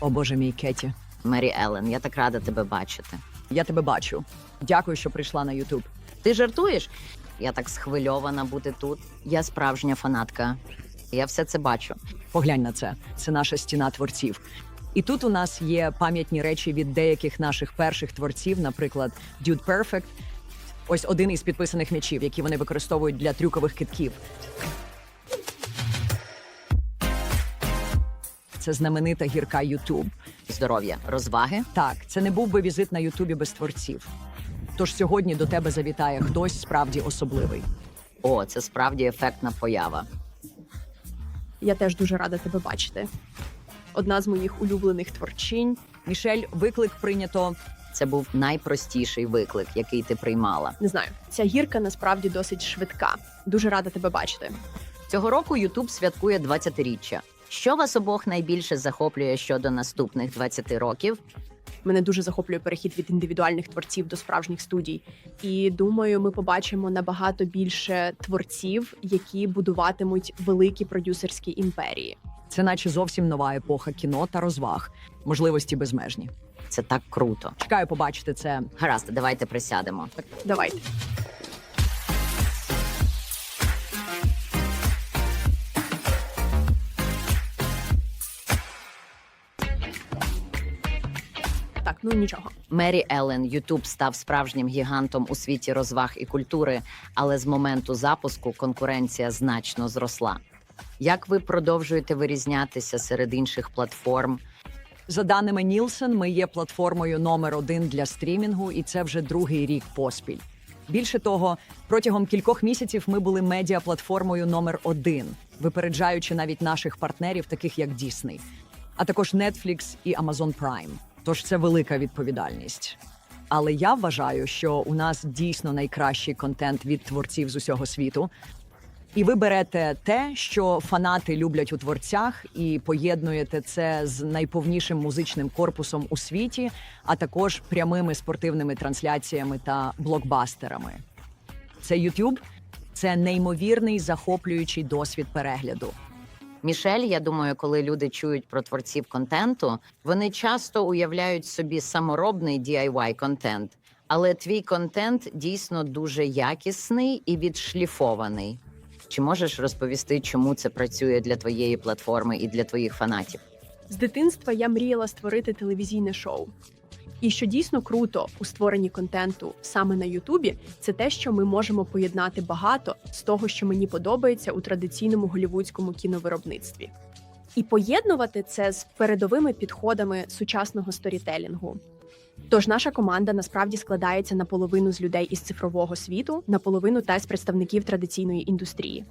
О боже мій Кеті, Мері Елен, я так рада тебе бачити. я тебе бачу. Дякую, що прийшла на Ютуб. Ти жартуєш? Я так схвильована бути тут. Я справжня фанатка. Я все це бачу. Поглянь на це. Це наша стіна творців. І тут у нас є пам'ятні речі від деяких наших перших творців, наприклад, Dude Perfect. Ось один із підписаних м'ячів, які вони використовують для трюкових китків. Це знаменита гірка Ютуб. Здоров'я, розваги. Так, це не був би візит на Ютубі без творців. Тож сьогодні до тебе завітає хтось справді особливий. О, це справді ефектна поява. Я теж дуже рада тебе бачити. Одна з моїх улюблених творчинь. Мішель, виклик прийнято. Це був найпростіший виклик, який ти приймала. Не знаю, ця гірка насправді досить швидка. Дуже рада тебе бачити. Цього року Ютуб святкує 20-річчя. Що вас обох найбільше захоплює щодо наступних 20 років? Мене дуже захоплює перехід від індивідуальних творців до справжніх студій. І думаю, ми побачимо набагато більше творців, які будуватимуть великі продюсерські імперії. Це наче зовсім нова епоха кіно та розваг, можливості безмежні. Це так круто. Чекаю побачити це. Гаразд, давайте присядемо. Давайте. Ну нічого. Мері Елен Ютуб став справжнім гігантом у світі розваг і культури, але з моменту запуску конкуренція значно зросла. Як ви продовжуєте вирізнятися серед інших платформ? За даними Нілсен, ми є платформою номер один для стрімінгу, і це вже другий рік поспіль. Більше того, протягом кількох місяців ми були медіаплатформою номер один, випереджаючи навіть наших партнерів, таких як Disney, а також Netflix і Amazon Prime. Тож це велика відповідальність. Але я вважаю, що у нас дійсно найкращий контент від творців з усього світу. І ви берете те, що фанати люблять у творцях, і поєднуєте це з найповнішим музичним корпусом у світі, а також прямими спортивними трансляціями та блокбастерами. Це YouTube – це неймовірний захоплюючий досвід перегляду. Мішель, я думаю, коли люди чують про творців контенту, вони часто уявляють собі саморобний DIY контент. Але твій контент дійсно дуже якісний і відшліфований. Чи можеш розповісти, чому це працює для твоєї платформи і для твоїх фанатів? З дитинства я мріяла створити телевізійне шоу. І що дійсно круто у створенні контенту саме на Ютубі, це те, що ми можемо поєднати багато з того, що мені подобається у традиційному голівудському кіновиробництві, і поєднувати це з передовими підходами сучасного сторітелінгу. Тож наша команда насправді складається наполовину з людей із цифрового світу, наполовину та з представників традиційної індустрії.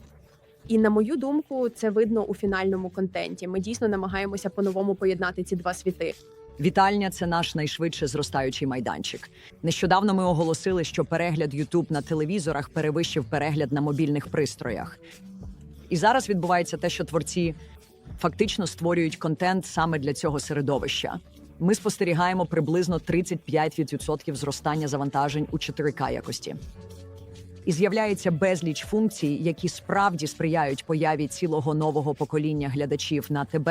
І на мою думку, це видно у фінальному контенті. Ми дійсно намагаємося по-новому поєднати ці два світи. Вітальня це наш найшвидше зростаючий майданчик. Нещодавно ми оголосили, що перегляд YouTube на телевізорах перевищив перегляд на мобільних пристроях. І зараз відбувається те, що творці фактично створюють контент саме для цього середовища. Ми спостерігаємо приблизно 35% зростання завантажень у 4К якості. І з'являється безліч функцій, які справді сприяють появі цілого нового покоління глядачів на ТБ,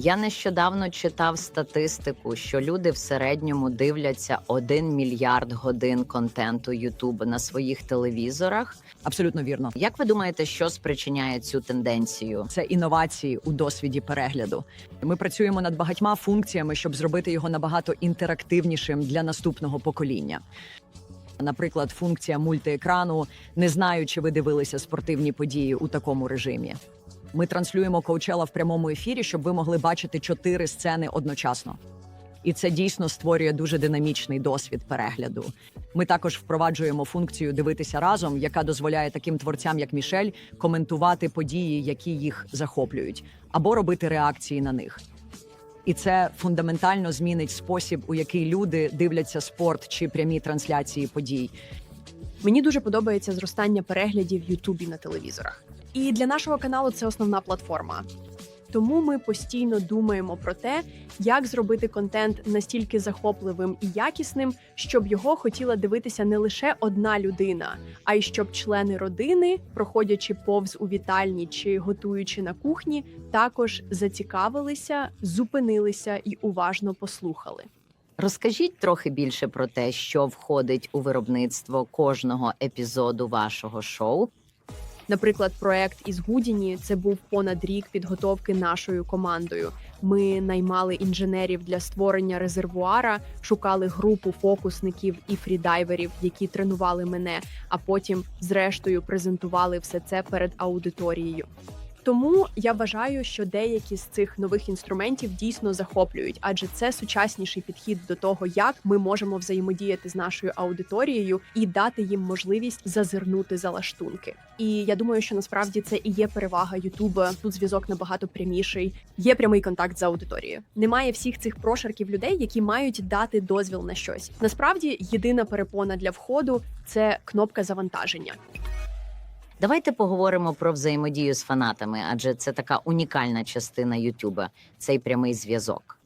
Я нещодавно читав статистику, що люди в середньому дивляться 1 мільярд годин контенту YouTube на своїх телевізорах. абсолютно вірно. Як ви думаєте, що спричиняє цю тенденцію? це інновації у досвіді перегляду. Ми працюємо над багатьма функціями, щоб зробити його набагато інтерактивнішим для наступного покоління. Наприклад, функція мультиекрану не знаю, чи ви дивилися спортивні події у такому режимі. Ми транслюємо коучела в прямому ефірі, щоб ви могли бачити чотири сцени одночасно. І це дійсно створює дуже динамічний досвід перегляду. Ми також впроваджуємо функцію дивитися разом, яка дозволяє таким творцям, як Мішель, коментувати події, які їх захоплюють, або робити реакції на них. І це фундаментально змінить спосіб, у який люди дивляться спорт чи прямі трансляції подій. Мені дуже подобається зростання переглядів в Ютубі на телевізорах. І для нашого каналу це основна платформа. Тому ми постійно думаємо про те, як зробити контент настільки захопливим і якісним, щоб його хотіла дивитися не лише одна людина, а й щоб члени родини, проходячи повз у вітальні чи готуючи на кухні, також зацікавилися, зупинилися і уважно послухали. Розкажіть трохи більше про те, що входить у виробництво кожного епізоду вашого шоу. Наприклад, проект із Гудіні це був понад рік підготовки нашою командою. Ми наймали інженерів для створення резервуара, шукали групу фокусників і фрідайверів, які тренували мене, а потім, зрештою, презентували все це перед аудиторією. Тому я вважаю, що деякі з цих нових інструментів дійсно захоплюють, адже це сучасніший підхід до того, як ми можемо взаємодіяти з нашою аудиторією і дати їм можливість зазирнути за лаштунки. І я думаю, що насправді це і є перевага Ютуба. Тут зв'язок набагато пряміший. Є прямий контакт з аудиторією. Немає всіх цих прошарків людей, які мають дати дозвіл на щось. Насправді, єдина перепона для входу це кнопка завантаження. Давайте поговоримо про взаємодію з фанатами, адже це така унікальна частина Ютуба, цей прямий зв'язок.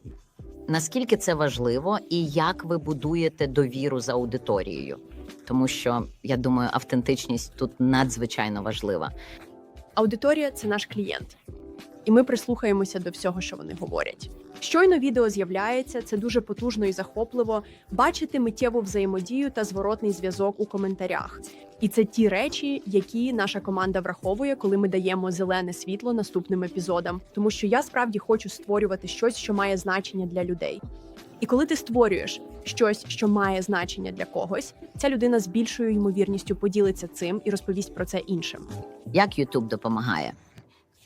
Наскільки це важливо і як ви будуєте довіру з аудиторією? Тому що я думаю, автентичність тут надзвичайно важлива. Аудиторія це наш клієнт, і ми прислухаємося до всього, що вони говорять. Щойно відео з'являється, це дуже потужно і захопливо бачити миттєву взаємодію та зворотний зв'язок у коментарях. І це ті речі, які наша команда враховує, коли ми даємо зелене світло наступним епізодам. Тому що я справді хочу створювати щось, що має значення для людей. І коли ти створюєш щось, що має значення для когось, ця людина з більшою ймовірністю поділиться цим і розповість про це іншим. Як Ютуб допомагає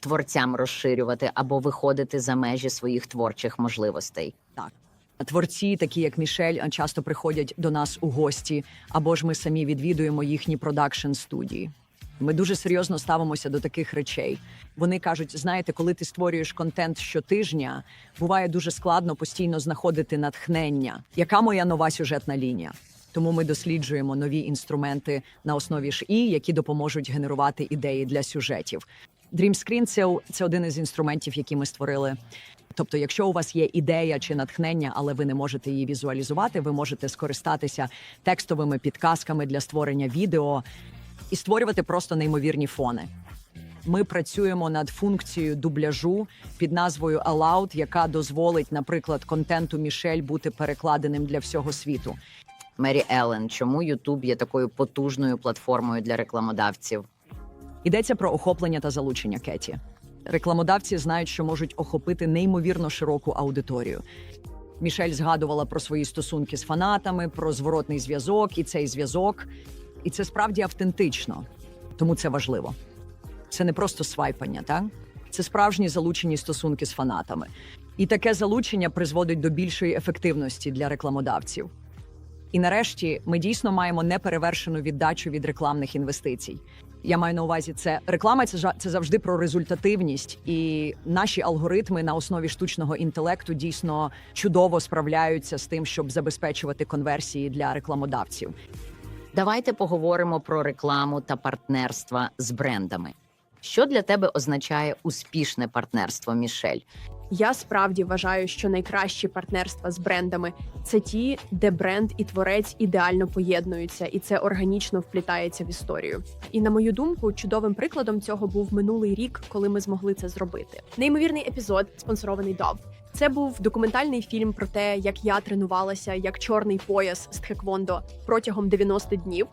творцям розширювати або виходити за межі своїх творчих можливостей? Так. Творці, такі як Мішель, часто приходять до нас у гості, або ж ми самі відвідуємо їхні продакшн студії. Ми дуже серйозно ставимося до таких речей. Вони кажуть: знаєте, коли ти створюєш контент щотижня, буває дуже складно постійно знаходити натхнення. Яка моя нова сюжетна лінія? Тому ми досліджуємо нові інструменти на основі ШІ, які допоможуть генерувати ідеї для сюжетів. DreamScreen – це, це один із інструментів, які ми створили. Тобто, якщо у вас є ідея чи натхнення, але ви не можете її візуалізувати, ви можете скористатися текстовими підказками для створення відео і створювати просто неймовірні фони. Ми працюємо над функцією дубляжу під назвою Aloud, яка дозволить, наприклад, контенту Мішель бути перекладеним для всього світу. Мері Еллен, чому Ютуб є такою потужною платформою для рекламодавців? Йдеться про охоплення та залучення Кеті. Рекламодавці знають, що можуть охопити неймовірно широку аудиторію. Мішель згадувала про свої стосунки з фанатами, про зворотний зв'язок і цей зв'язок. І це справді автентично, тому це важливо. Це не просто свайпання, так? Це справжні залучені стосунки з фанатами. І таке залучення призводить до більшої ефективності для рекламодавців. І нарешті ми дійсно маємо неперевершену віддачу від рекламних інвестицій. Я маю на увазі, це реклама це, це завжди про результативність, і наші алгоритми на основі штучного інтелекту дійсно чудово справляються з тим, щоб забезпечувати конверсії для рекламодавців. Давайте поговоримо про рекламу та партнерства з брендами. Що для тебе означає успішне партнерство, Мішель? Я справді вважаю, що найкращі партнерства з брендами це ті, де бренд і творець ідеально поєднуються, і це органічно вплітається в історію. І на мою думку, чудовим прикладом цього був минулий рік, коли ми змогли це зробити. Неймовірний епізод, спонсорований Dove. Це був документальний фільм про те, як я тренувалася як чорний пояс з тхеквондо протягом 90 днів.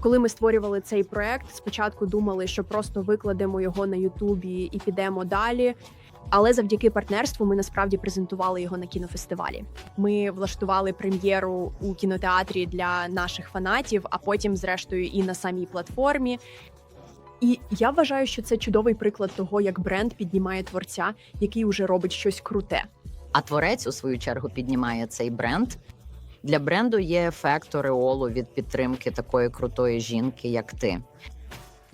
Коли ми створювали цей проект, спочатку думали, що просто викладемо його на Ютубі і підемо далі. Але завдяки партнерству ми насправді презентували його на кінофестивалі. Ми влаштували прем'єру у кінотеатрі для наших фанатів, а потім, зрештою, і на самій платформі. І я вважаю, що це чудовий приклад того, як бренд піднімає творця, який уже робить щось круте. А творець, у свою чергу, піднімає цей бренд. Для бренду є ефект ореолу від підтримки такої крутої жінки, як ти.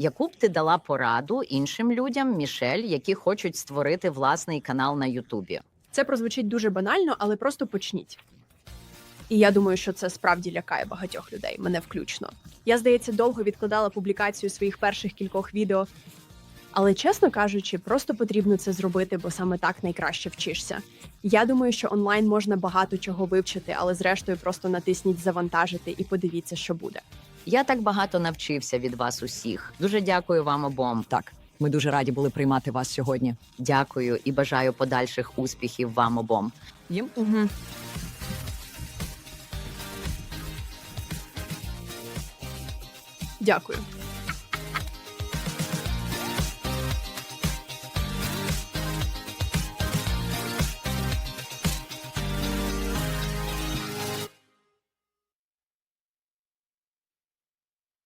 Яку б ти дала пораду іншим людям, Мішель, які хочуть створити власний канал на Ютубі? Це прозвучить дуже банально, але просто почніть. І я думаю, що це справді лякає багатьох людей, мене включно. Я, здається, довго відкладала публікацію своїх перших кількох відео. Але чесно кажучи, просто потрібно це зробити, бо саме так найкраще вчишся. Я думаю, що онлайн можна багато чого вивчити, але зрештою просто натисніть завантажити і подивіться, що буде. Я так багато навчився від вас усіх. Дуже дякую вам обом. Так, ми дуже раді були приймати вас сьогодні. Дякую і бажаю подальших успіхів вам обом. Їм Угу. Дякую.